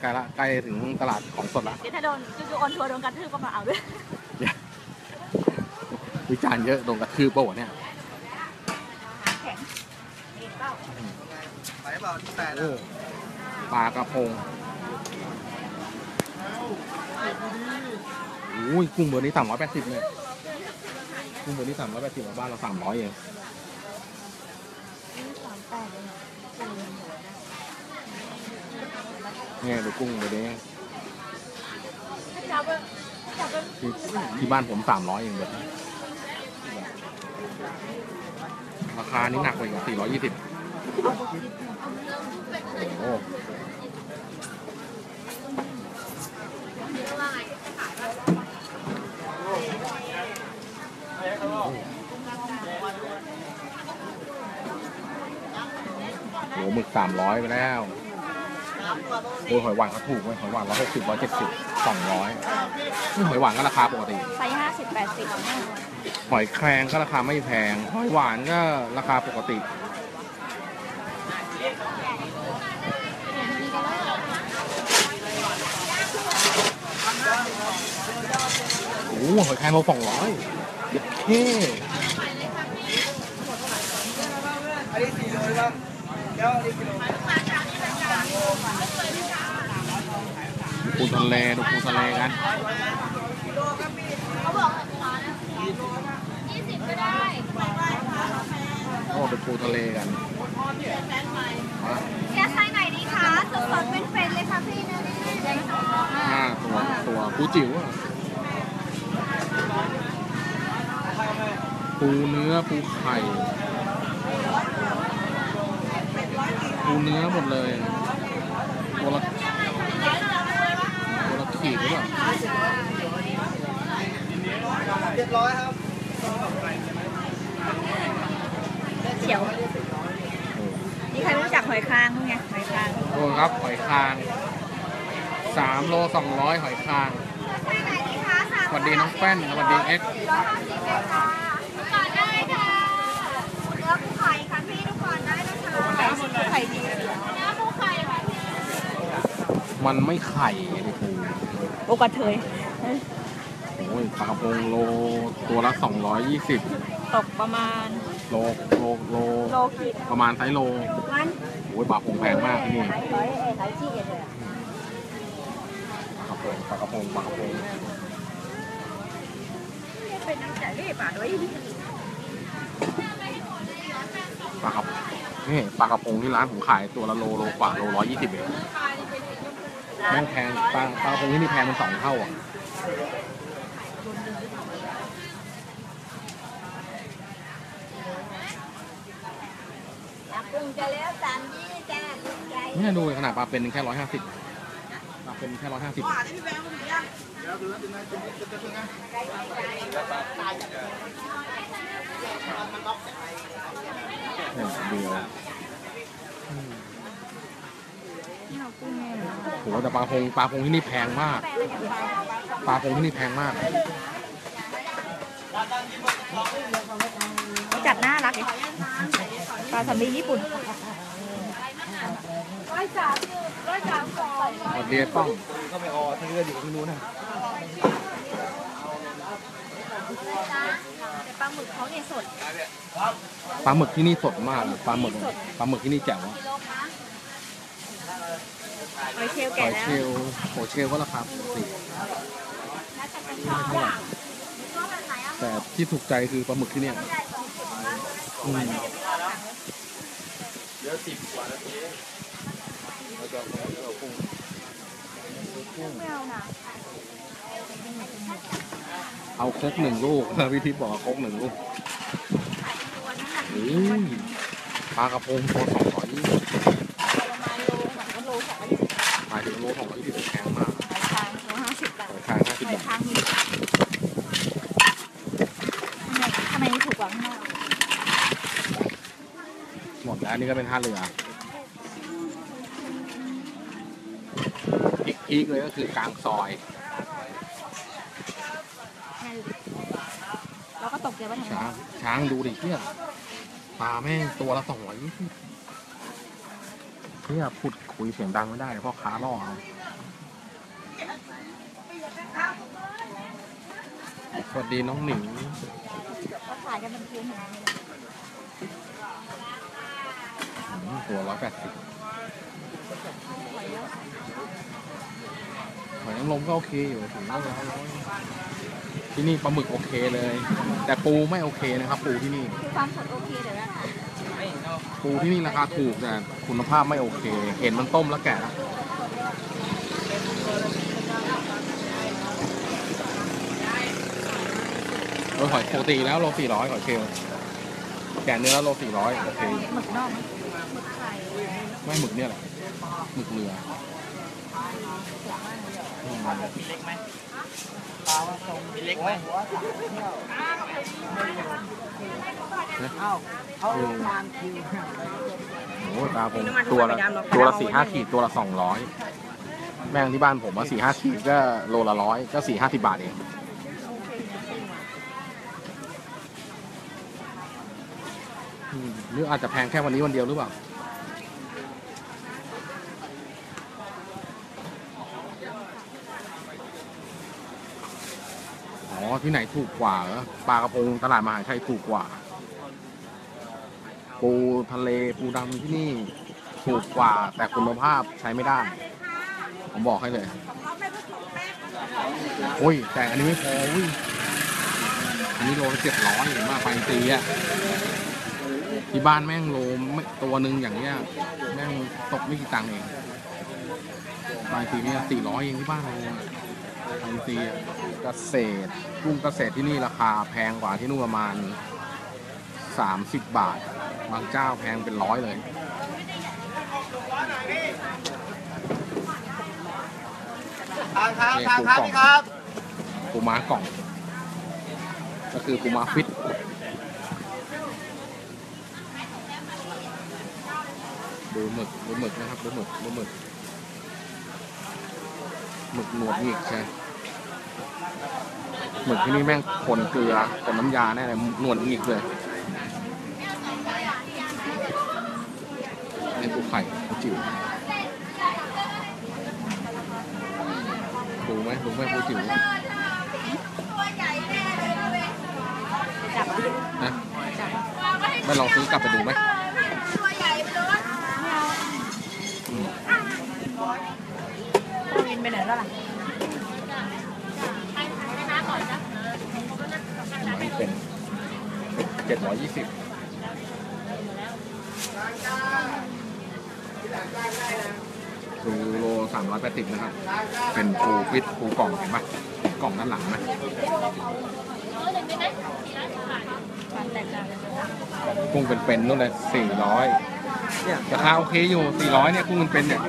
ใกล้ละใกล้ถึงตลาดของสดละเดี๋ยวถ้าโดนจู่ๆออนทัวร์โดนกระทืบก็มาเอาด้วยวิจารณ์เยอะโดนกระทืบเปล่าวะเนี่ยแข็งเห็นเปล่าไปเปล่าที่แปดโอ้ปลากระพงโอ้ยกุ้งเบอร์นี้สามร้อยแปดสิบเลยกุ้งเบอร์นี้สามร้อยแปดสิบบ้านเราสามร้อยเองสามแปดเลย เนี่ยดูกุ้งเบอร์นี้จับเบิ้งจับเบิ้งที่ที่บ้านผมสามร้อยเองเบอร์นี้ราคานี้หนักกว่าอีกสี่ร้อยยี่สิบโอ้โหหมึกสามร้อยไปแล้ว โอ้ยหอยหวานเขาถูกเว้ยหอยหวานร้อยหกสิบร้อยเจ็ดสิบสองร้อยนี่หอยหวานก็ราคาปกติ ไซส์ห้าสิบแปดสิบหอยแครงก็ราคาไม่แพง หอยหวานก็ราคาปกติ โอ้โหหอยแครงเราสองร้อยเด็ดเท่อันนี้สี่โลใช่ปะเดี๋ยวอันนี้กิโล ปูทะเลดูปูทะเลกันเขาบอกยี่สิบก็ได้โอ้เป็นปูทะเลกันเอาละแค่ไซส์ไหนดีคะสดๆเป็นเฟรนเลยค่ะพี่นะนี่ห้าตัวตัวปูจิ๋วอะปูเนื้อปูไข่ ปูเนื้อหมดเลย ตัวละตัวละขีดหรือเปล่า เจ็ด ร้อยครับเขียว นี่ใครไม่รู้จักหอยคางมั้งไงหอยคางโอ้ครับหอยคางสามโลสองร้อยหอยคางไซส์ไหนดีคะสามสวัสดีน้องแป้นสวัสดีเอ็กซ์ร้อยห้าสิบเองค่ะก่อนได้ค่ะเนื้อปูไข่ค่ะพี่ทุกคนได้นะคะปูไข่ดีเนื้อปูไข่ค่ะพี่มันไม่ไข่ไอ้ปูโอกระเทยโอ้ยปลากระพงโลตัวละสองร้อยยี่สิบตกประมาณโลโลโล โลขีดประมาณไซส์โล วันโอ้ยปลาพงแพงมากที่นี่ขายร้อยเอขายจี้เอ็ดเลยปลากระพงปลากระพงปลากระพงเป็นน้ำใจรีบอะด้วยปลากระนี่ปลากระพงที่ร้านผมขายตัวละโลโลกว่าโลร้อยยี่สิบเองแม่งแพงปลาปลากระพงที่นี่แพงมันสองเท่าอะ ปรุงจะแล้วสามยี่จ้าลูกใจเนี่ยดูขนาดปลาเป็นแค่ร้อยห้าสิบปลาเป็นแค่ร้อยห้าสิบเดี๋ยวดูแล้วเป็นไงเป็นเป็นเป็นไงเนี่ยดูแล้วโหแต่ปลาพงปลาพงที่นี่แพงมาก ปลาพงที่นี่แพงมากจัดน่ารักเลย ปลาสามีญี่ปุ่นร้อยสามร้อยสามสองสวัสดีป้องก็ไม่ออที่เลือดอยู่ที่นู้นนะแต่ปลาหมึกเขาเนี่ยสดปลาหมึกที่นี่สดมากปลาหมึกปลาหมึกที่นี่แจ๋วอะหอยเชลล์หแก่อยแล้เชวลล์หอยเชลล์ก็ราคาปกติไม่เท่าไหร่แต่ที่ถูกใจคือปลาหมึกที่เนี่ยอืม เดี๋ยวสิบกว่านาทีเราจะเอากุ้งไม่เอานะเอาครกหนึ่งลูกวิธีบอกครกหนึ่งลูกโอ้ยปลากระพงตัวสองร้อยยี่สิบหมายถึงโลสองร้อยยี่สิบแพงมาก หอยคางโลห้าสิบบาท หอยคางห้าสิบ หอย บาท คางมีทำไมทำไมถูกกว่าข้างนอก หมดแล้วอั นนี้ก็เป็นท่าเรืออีกอีกเลยก็คือกลางซอยแล้วก็ตกใจว่าทำไมช้างช้างดูดิเที่ยปลาแม่งตัวละสองร้อยยี่สิบโหเนี่ยพูดคุยเสียงดังไม่ได้เพราะค้าล่อเอาสวัสดีน้องหนิง ก็ขายกันเป็นคืนอืม ตัวร้อยแปดสิบหอยนางรมก็โอเคอยู่ถึงร้อยร้อยที่นี่ปลาหมึกโอเคเลย แต่ปูไม่โอเคนะครับ ปูที่นี่คือความสดโอเคเดี๋ยวนะปูที่นี่ราคาถูกแต่คุณภาพไม่โอเค เห็นมันต้มแล้วแก่แล้วเออหอยปกติแล้วโลสี่ร้อยหอยเชลลแก่เนื้อแล้วโลสี่ร้อยโอเคหมึกนอกไหมหมึกไข่ ไม่หมึกเนี่ยแหละหมึกเรืออืมมีเล็กไหมปลาว่าทรงมีเล็กไหมเอ้าเขาตามคิวโอ้โหตาผมตัวละตัวละสี่ห้าขีดตัวละสองร้อยแม่งที่บ้านผมว่าสี่ห้าขีดก็โลละร้อยก็สี่ห้าสิบบาทเองอืมหรืออาจจะแพงแค่วันนี้วันเดียวหรือเปล่า อที่ไหนถูกกว่าปลากระพงตลาดมหาชัยถูกกว่า ปูทะเลปูดำที่นี่ถูกกว่า แต่คุณภาพใช้ไม่ได้ ผมบอกให้เลยโอ้ย แต่อันนี้ไม่พออุ้ยอันนี้โลละเจ็ดร้อยเห็นป่ะไปตีอะที่บ้านแม่งโลไม่ตัวหนึ่งอย่างเงี้ยแม่งตกไม่กี่ตังค์เองบางทีเนี่ยสี่ร้อยเองที่บ้านเรา อะบางทีอะเกษตรกุ้งเกษตรที่นี่ราคาแพงกว่าที่นู่นประมาณสามสิบบาท บางเจ้าแพงเป็นร้อยเลยทางครับทางครับพี่ครับปูม้ากล่อง ก็คือปูม้าฟิตดูหมึกดูหมึกนะครับดูหมึกดูหมึกหมึกหนวดหงิกใช่ หมึกที่นี่แม่งคนเกลือคนน้ำยาแน่เลยหนวดหงิกเลยนี่ปูไข่ปูจิ๋วดูไหมดูไหมปูจิ๋วตัวใหญ่แน่เลยนะเว้ยจับนะจับไม่ลองซื้อกลับไปดูไหมตัวใหญ่ไปเลยอืมตาวินไปไหนแล้วล่ะ อันนี้เป็นเจ็ดร้อยยี่สิบดูโลสามร้อยแปดสิบนะครับ เป็นปูฟิตปูกล่องเห็นปะกล่องด้านหลังนะความแตกต่างกันกุ้งเป็นๆนู่นเลยสี่ร้อยเนี่ยราคาโอเคอยู่สี่ร้อยเนี่ยกุ้งเป็นๆเนี่ย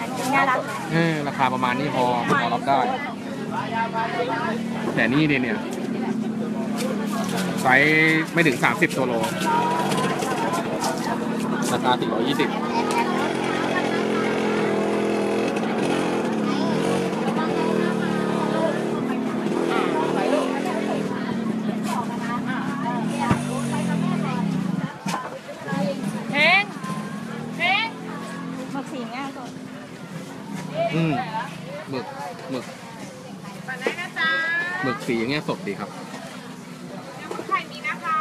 อันนี้น่ารักเออราคาประมาณนี้พอพอรับได้ แต่นี่เนี่ยเนี่ย ไซส์ไม่ถึงสามสิบตัวโล ราคาสี่ร้อยยี่สิบเพงเพงหมึกสีง่ายสุดอืมหมึกหมึกปันได้นะจ๊ะหมึกสีอย่างเงี้ยสดดีครับ ไข่มีนะคะ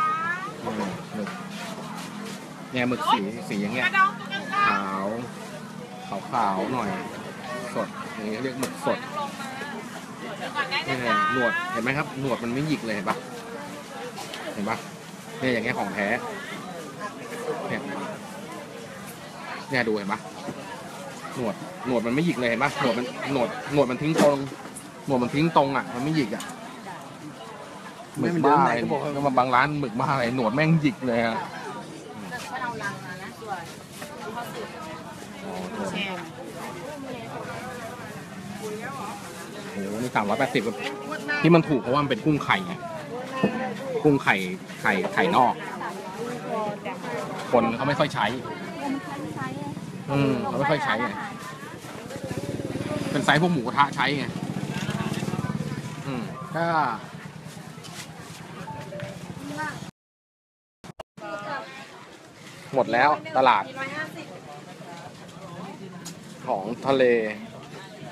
อืมหมึก เนี่ยหมึกสีสีอย่างเงี้ยกระดองตัวกลางขาวขาวขาวๆหน่อย สดอย่างเงี้ยเรียกหมึกสดก่อนได้นี่นะไงจ๊ะหนวดเห็นไหมครับหนวดมันไม่หยิกเลยเห็นปะเห็นปะเนี่ยอย่างเงี้ยของแท้เนี่ยเนี่ยดูเห็นปะหนวดหนวดมันไม่หยิกเลยเห็นปะหนวดมันหนวดหนวดมันทิ้งตรงหนวดมันทิ้งตรงอะมันไม่หยิกอะหมึกบ้าอะไรก็มาบางร้านหมึกบ้าอะไรหนวดแม่งหยิกเลยอะอ๋อหนวด โอ้โหนี่สามร้อยแปดสิบที่มันถูกเพราะว่ามันเป็นกุ้งไข่ไงกุ้งไข่ไข่ไข่นอก คนเขาไม่ค่อยใช้ อืมเขาไม่ค่อยใช้ไงเป็นไซส์พวกหมูกระทะใช้ไงอืมถ้าหมดแล้วตลาด ของทะเล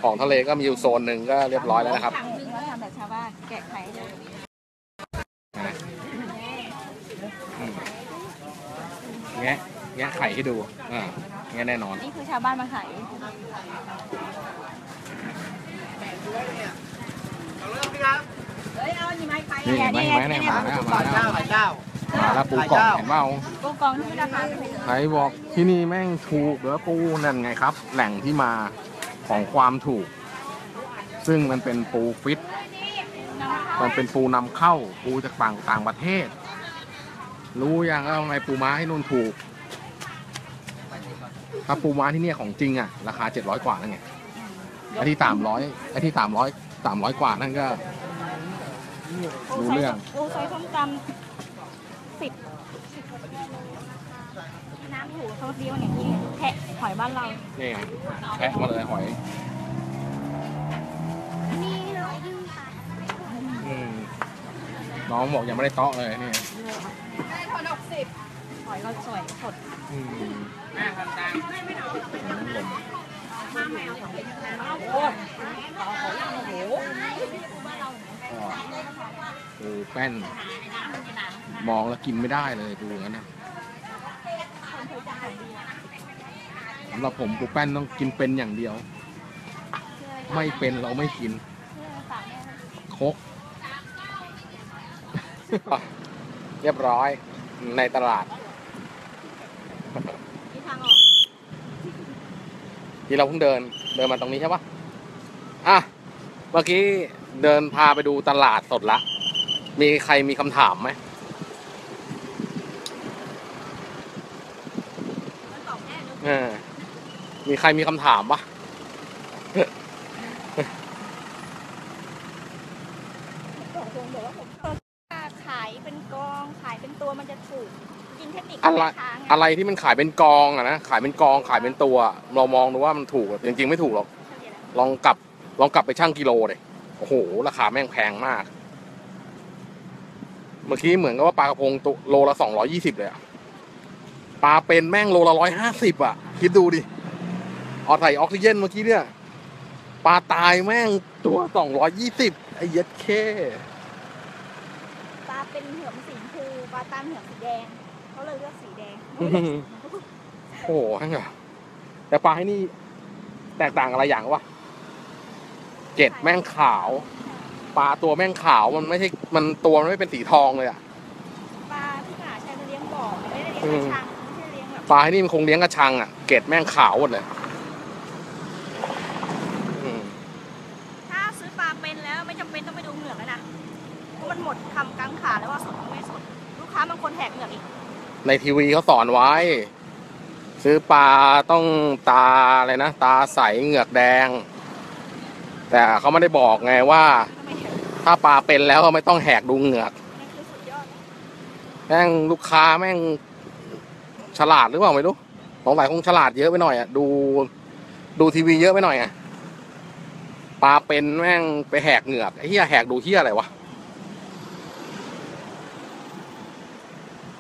ของทะเลก็มีอยู่โซนหนึ่งก็เรียบร้อยแล้วนะครับถังหนึงแล้วทำแบบชาวบ้านแกะไข่เลยอืมแงะแงะไข่ให้ดูอ่าแงะแน่นอน นี่คือชาวบ้านมาขายเอาเริ่มพี่ครับเฮ้ยเอานี่ไม้ไข่นี่เห็นไหมเห็นไหมเนี่ยมาแล้วมาแล้ว มาแล้วปูกล่องเห็นเปล่ากูกองที่ราคาเป็นใครบอกที่นี่แม่งถูกเหรอปูนั่นไงครับ แหล่งที่มาของความถูก ซึ่งมันเป็นปูฟิต มันเป็นปูนำเข้าปูจากต่างต่างประเทศ รู้ยังว่าทำไมปูม้าให้นุ่นถูก ถ้าปูม้าที่เนี่ยของจริงอะราคาเจ็ดร้อยกว่านั่นไงไอ้ที่สามร้อยไอ้ที่สามร้อยสามร้อยกว่านั่นก็รู้เรื่องปูซอยส้มตำ สิบน้ำถูกเขาเดียวอย่างนี้แทะหอยบ้านเรา นี่ไงแคะมาเลยหอยนี่ร้อยยี่สิบอืมน้องบอกยังไม่ได้เตาะเลยนี่ได้ทอนหกสิบหอยเราสวยสดอืมแม่ทำตังค์โอ้ยปูแป้น มองแล้วกินไม่ได้เลยดูงั้นนะสำหรับผมปูแป้นต้องกินเป็นอย่างเดียว ไม่เป็นเราไม่กินคกเรียบร้อยในตลาด ที่เราเพิ่งเดินเดินมาตรงนี้ใช่ปะอะ เมื่อกี้เดินพาไปดูตลาดสดละ มีใครมีคำถามไหม มันตอบแน่ เลยเออมีใครมีคำถามปะบอกตรงเดี๋ยวว่าผมขายเป็นกองขายเป็นตัวมันจะถูกกินเทคนิคอะไรแม่ค้าไงอะไรที่มันขายเป็นกองอะนะขายเป็นกองขายเป็นตัวเรามองดูว่ามันถูกอะจริง ๆ ไม่ถูกหรอก ลองกลับลองกลับไปชั่งกิโลเลยโอ้โห ราคาแม่งแพงมาก เมื่อกี้เหมือนกับว่าปลากระพงตัวโลละสองร้อยี่สิบเลยอะ ปลาเป็นแม่งโลละร้อยห้าสิบอะคิดดูดิออใส่ออกซิเจนเมื่อกี้เนี่ยปลาตายแม่งตัวสองร้อยี่สิบไอ้เย็ดเคปลาเป็นเหือมสีชมพูปลาตามเหือมสีแดงเขาเลยเลือกสีแดงอื้อหือโอ้โหฮั่งอะแต่ปลาให้นี่แตกต่างอะไรอย่างวะเกล็ดแม่งขาว ปลาตัวแม่งขาวมันไม่ใช่มันตัวมันไม่เป็นสีทองเลยอะปลาที่หาใช้จะเลี้ยงบ่อไม่ได้เลี้ยงกระชังไม่ใช่เลี้ยงแบบ ปลาที่นี่มันคงเลี้ยงกระชังอะเกล็ดแม่งขาวหมดเลยอืมถ้าซื้อปลาเป็นแล้วไม่จำเป็นต้องไปดูเหงือกแล้วนะ เพราะมันหมดคำกังขาแล้วว่าสดหรือไม่สด ลูกค้าบางคนแหกเหงือกอีก ในทีวีเขาสอนไว้ ซื้อปลาต้องตาอะไรนะ ตาใสเหงือกแดง แต่เขาไม่ได้บอกไงว่าก็ไม่แหกถ้าปลาเป็นแล้วก็ไม่ต้องแหกดูเหงือกนั่นคือสุดยอดแม่งลูกค้าแม่ง ฉลาดหรือเปล่าไม่รู้สงสัยคงฉลาดเยอะไปหน่อยอะดูดูทีวีเยอะไปหน่อยอะปลาเป็นแม่งไปแหกเหงือกไอ้เหี้ยแหกดูเหี้ยอะไรวะ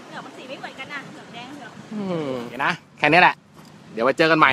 เหงือกมันสีไม่เหมือนกันนะเหงือกแดงเหงือก อืมเห็นนะ แค่นี้แหละ เดี๋ยวไว้เจอกันใหม่